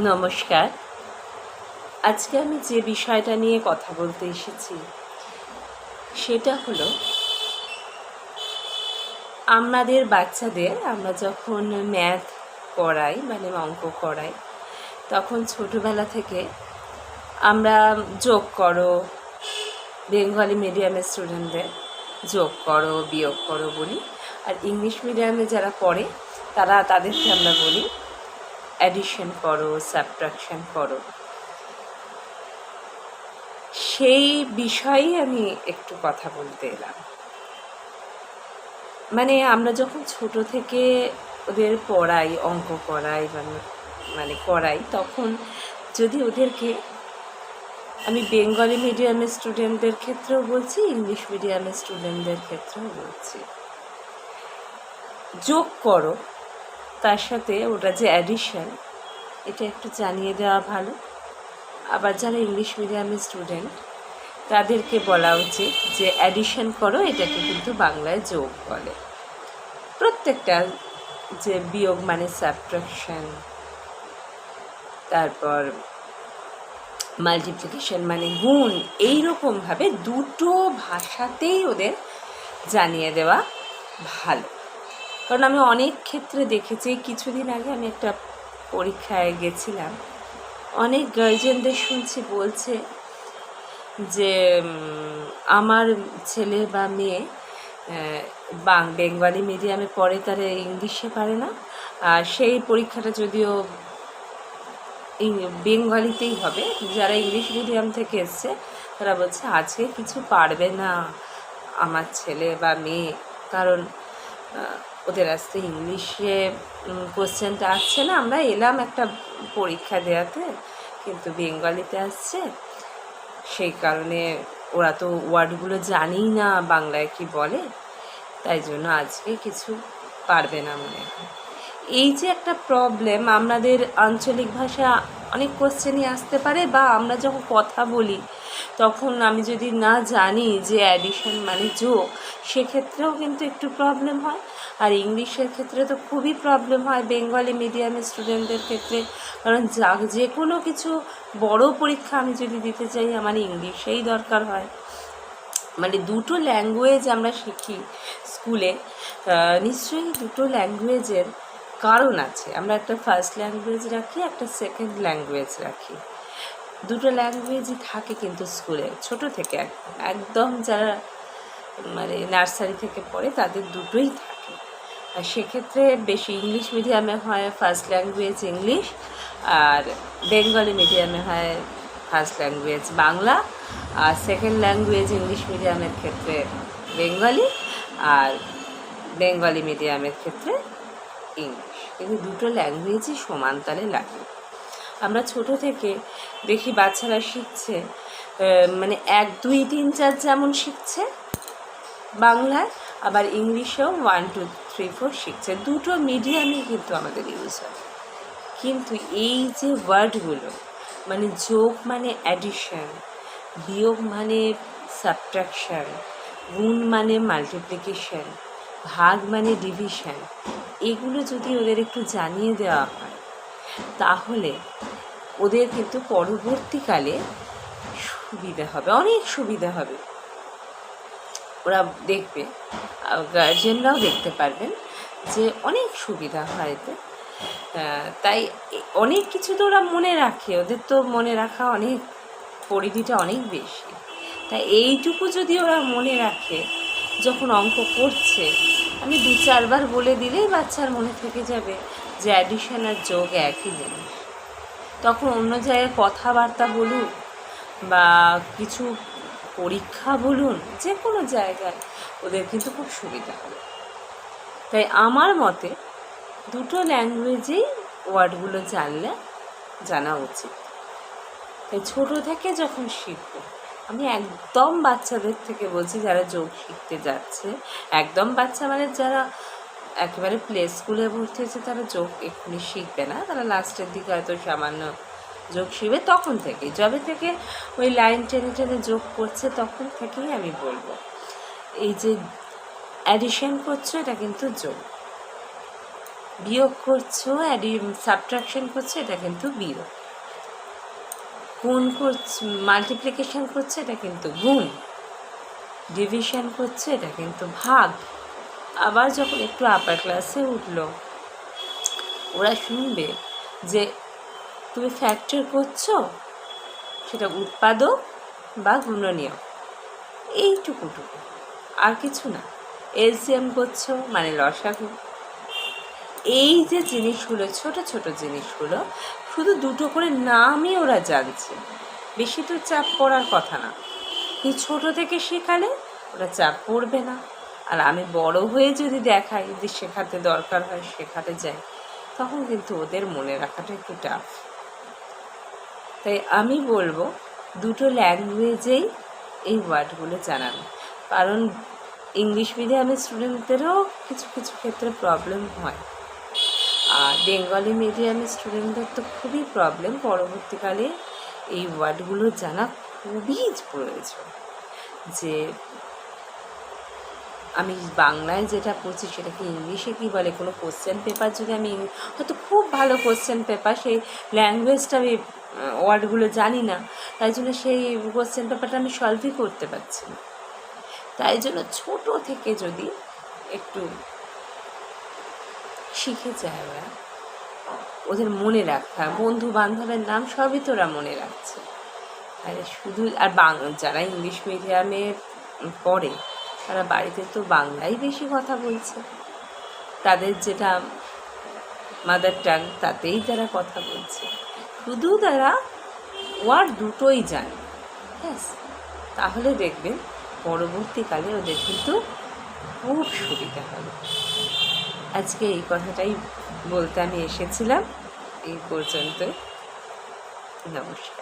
নমস্কার। আজকে আমি যে বিষয়টা নিয়ে কথা বলতে এসেছি, সেটা হলো, আমাদের বাচ্চাদের আমরা যখন ম্যাথ করাই মানে অঙ্ক করাই, তখন ছোটোবেলা থেকে আমরা যোগ করো বেঙ্গলি মিডিয়ামের স্টুডেন্টদের যোগ করো, বিয়োগ করো বলি। আর ইংলিশ মিডিয়ামে যারা পড়ে, তারা তাদেরকে আমরা বলি অ্যাডিশন করো সাবট্রাকশন করো। সেই বিষয়েই আমি একটু কথা বলতে এলাম। মানে আমরা যখন ছোট থেকে ওদের পড়াই, অঙ্ক করাই মানে মানে করাই, তখন যদি ওদেরকে আমি বেঙ্গলি মিডিয়ামের স্টুডেন্টদের ক্ষেত্রেও বলছি, ইংলিশ মিডিয়ামের স্টুডেন্টদের ক্ষেত্রেও বলছি। যোগ করো তার সাথে ওটা যে অ্যাডিশন এটা একটু জানিয়ে দেওয়া ভালো। আবার যারা ইংলিশ মিডিয়ামের স্টুডেন্ট তাদেরকে বলা উচিত যে অ্যাডিশন করো, এটাকে কিন্তু বাংলায় যোগ বলে। প্রত্যেকটা যে বিয়োগ মানে সাবট্রাকশন তারপর মাল্টিপ্লিকেশন মানে গুণ, এইরকমভাবে দুটো ভাষাতেই ওদের জানিয়ে দেওয়া ভালো। কারণ আমি অনেক ক্ষেত্রে দেখেছি, কিছুদিন আগে আমি একটা পরীক্ষায় গেছিলাম। অনেক গার্জেনদের শুনছি বলছে যে আমার ছেলে বা মেয়ে বাং, বেঙ্গলি মিডিয়ামে পড়ে, তারা ইংলিশে পারে না। আর সেই পরীক্ষাটা যদিও বেঙ্গলিতেই হবে, যারা ইংলিশ মিডিয়াম থেকে এসছে, তারা বলছে, আজকে কিছু পারবে না আমার ছেলে বা মেয়ে। কারণ ওদের আসতে ইংলিশে কোশ্চেনটা আসছে না। আমরা এলাম একটা পরীক্ষা দেওয়াতে কিন্তু বেঙ্গলিতে আসছে। সেই কারণে ওরা তো ওয়ার্ডগুলো জানেই না বাংলায় কি বলে। তাই জন্য আজকে কিছু পারবে না মনে হয়। এই যে একটা প্রবলেম আমাদের আঞ্চলিক ভাষা অনেক কোশ্চেনই আসতে পারে বা আমরা যখন কথা বলি, তখন আমি যদি না জানি যে অ্যাডিশন মানে যোগ সেক্ষেত্রেও কিন্তু একটু প্রবলেম হয়। আর ইংলিশের ক্ষেত্রে তো খুবই প্রবলেম হয় বেঙ্গলি মিডিয়ামের স্টুডেন্টদের ক্ষেত্রে। কারণ যা, যে কোনো কিছু বড় পরীক্ষা আমি যদি দিতে চাই আমার ইংলিশেই দরকার হয়। মানে দুটো ল্যাঙ্গুয়েজ আমরা শিখি স্কুলে নিশ্চয়ই দুটো ল্যাঙ্গুয়েজের কারণ আছে। আমরা একটা ফার্স্ট ল্যাঙ্গুয়েজ রাখি, একটা সেকেন্ড ল্যাঙ্গুয়েজ রাখি। দুটো ল্যাঙ্গুয়েজই থাকে কিন্তু স্কুলে, ছোট থেকে একদম। একদম যারা মানে নার্সারি থেকে পড়ে তাদের দুটোই থাকে। আর সেক্ষেত্রে বেশি ইংলিশ মিডিয়ামে হয় ফার্স্ট ল্যাঙ্গুয়েজ ইংলিশ, আর বেঙ্গলি মিডিয়ামে হয় ফার্স্ট ল্যাঙ্গুয়েজ বাংলা, আর সেকেন্ড ল্যাঙ্গুয়েজ ইংলিশ মিডিয়ামের ক্ষেত্রে বেঙ্গলি, আর বেঙ্গলি মিডিয়ামের ক্ষেত্রে ইংলিশ। কিন্তু দুটো ল্যাঙ্গুয়েজই সমান তালে লাগে। আমরা ছোট থেকে দেখি বাচ্চারা শিখছে মানে এক, দুই, তিন, চার যেমন শিখছে বাংলায়, আবার ইংলিশেও ওয়ান টু থ্রি ফোর শিখছে। দুটো মিডিয়ামই কিন্তু আমাদের ইউজ হয়। কিন্তু এই যে ওয়ার্ডগুলো মানে যোগ মানে অ্যাডিশন বিয়োগ মানে সাবট্রাকশন গুণ মানে মাল্টিপ্লিকেশন ভাগ মানে ডিভিশন এগুলো যদি ওদের একটু জানিয়ে দেওয়া হয়, তাহলে ওদের কিন্তু পরবর্তীকালে সুবিধা হবে, অনেক সুবিধা হবে। ওরা দেখবে গার্জেনরাও দেখতে পারবেন যে অনেক সুবিধা হয় এতে। তাই অনেক কিছু তো ওরা মনে রাখে, ওদের তো মনে রাখা অনেক, পরিধিটা অনেক বেশি। তাই এইটুকু যদি ওরা মনে রাখে, যখন অঙ্ক করছে, আমি দু চারবার বলে দিলেই বাচ্চার মনে থেকে যাবে যে অ্যাডিশন আর যোগ একই জিনিস। তখন অন্য জায়গায় কথাবার্তা বলুন বা কিছু পরীক্ষা বলুন যে কোনো জায়গায়, ওদের কিন্তু খুব সুবিধা হবে। তাই আমার মতে দুটো ল্যাঙ্গুয়েজেই ওয়ার্ডগুলো জানলে জানা উচিত। তাই ছোটো থেকে যখন শিখব, আমি একদম বাচ্চাদের থেকে বলছি, যারা যোগ শিখতে যাচ্ছে, একদম বাচ্চা মানে যারা একেবারে প্লে স্কুলে ভর্তি হয়েছে, তারা যোগ এক্ষুনি শিখবে না। তারা লাস্টের দিকে হয়তো সামান্য যোগ শিবে তখন থেকে, যবে থেকে ওই লাইন টেনে টেনে যোগ করছে তখন থেকেই আমি বলব। এই যে অ্যাডিশন করছ, এটা কিন্তু যোগ। বিয়োগ করছ অ্যাডি সাবট্রাকশন করছ, এটা কিন্তু বিয়োগ। গুণ করছে মাল্টিপ্লিকেশন করছে, এটা কিন্তু গুণ। ডিভিশন করছে, এটা কিন্তু ভাগ। আবার যখন একটু আপার ক্লাসে উঠল, ওরা শুনবে যে তুমি ফ্যাক্টর করছ? সেটা উৎপাদক বা গুণনীয় এইটুকুটুকু। আর কিছু না। এলসিএম করছ মানে লসাগু। এই যে জিনিসগুলো, ছোট ছোট জিনিসগুলো, শুধু দুটো করে নামই ওরা জানছে। বেশি তো চাপ পড়ার কথা না। কিন্তু ছোটো থেকে শেখালে ওরা চাপ পড়বে না। আর আমি বড় হয়ে যদি দেখাই যদি শেখাতে দরকার হয়, শেখাতে যাই, তখন কিন্তু ওদের মনে রাখাটা একটু টাফ তাই আমি বলব দুটো ল্যাঙ্গুয়েজেই এই ওয়ার্ডগুলো জানান। কারণ ইংলিশ মিডিয়ামের স্টুডেন্টদেরও কিছু কিছু ক্ষেত্রে প্রবলেম হয়। আর বেঙ্গলি মিডিয়ামের স্টুডেন্টদের তো খুবই প্রবলেম পরবর্তীকালে এই ওয়ার্ডগুলো জানা খুবই প্রয়োজন। যে আমি বাংলায় যেটা পড়ছি সেটাকে ইংলিশে কী বলে? কোনো কোশ্চেন পেপার যদি আমি, হয়তো খুব ভালো কোশ্চেন পেপার সেই ল্যাঙ্গুয়েজটা আমি ওয়ার্ডগুলো জানি না। তাই জন্য সেই কোশ্চেন পেপারটা আমি সলভই করতে পারছি না। তাই জন্য ছোট থেকে যদি একটু শিখে যায় ওরা, ওদের মনে রাখা বন্ধু বান্ধবের নাম সবই তোরা মনে রাখছে। আর শুধু, আর বাং, যারা ইংলিশ মিডিয়ামে পড়ে, তারা বাড়িতে তো বাংলাই বেশি কথা বলছে। তাদের যেটা মাদার টাং তাতেই তারা কথা বলছে। শুধু তারা ওয়ার দুটোই জানে ব্যাস, তাহলে দেখবেন পরবর্তীকালে ওদের কিন্তু খুব সুবিধা হবে। আজকে এই কথাটাই বলতে আমি এসেছিলাম। এই পর্যন্ত নমস্কার।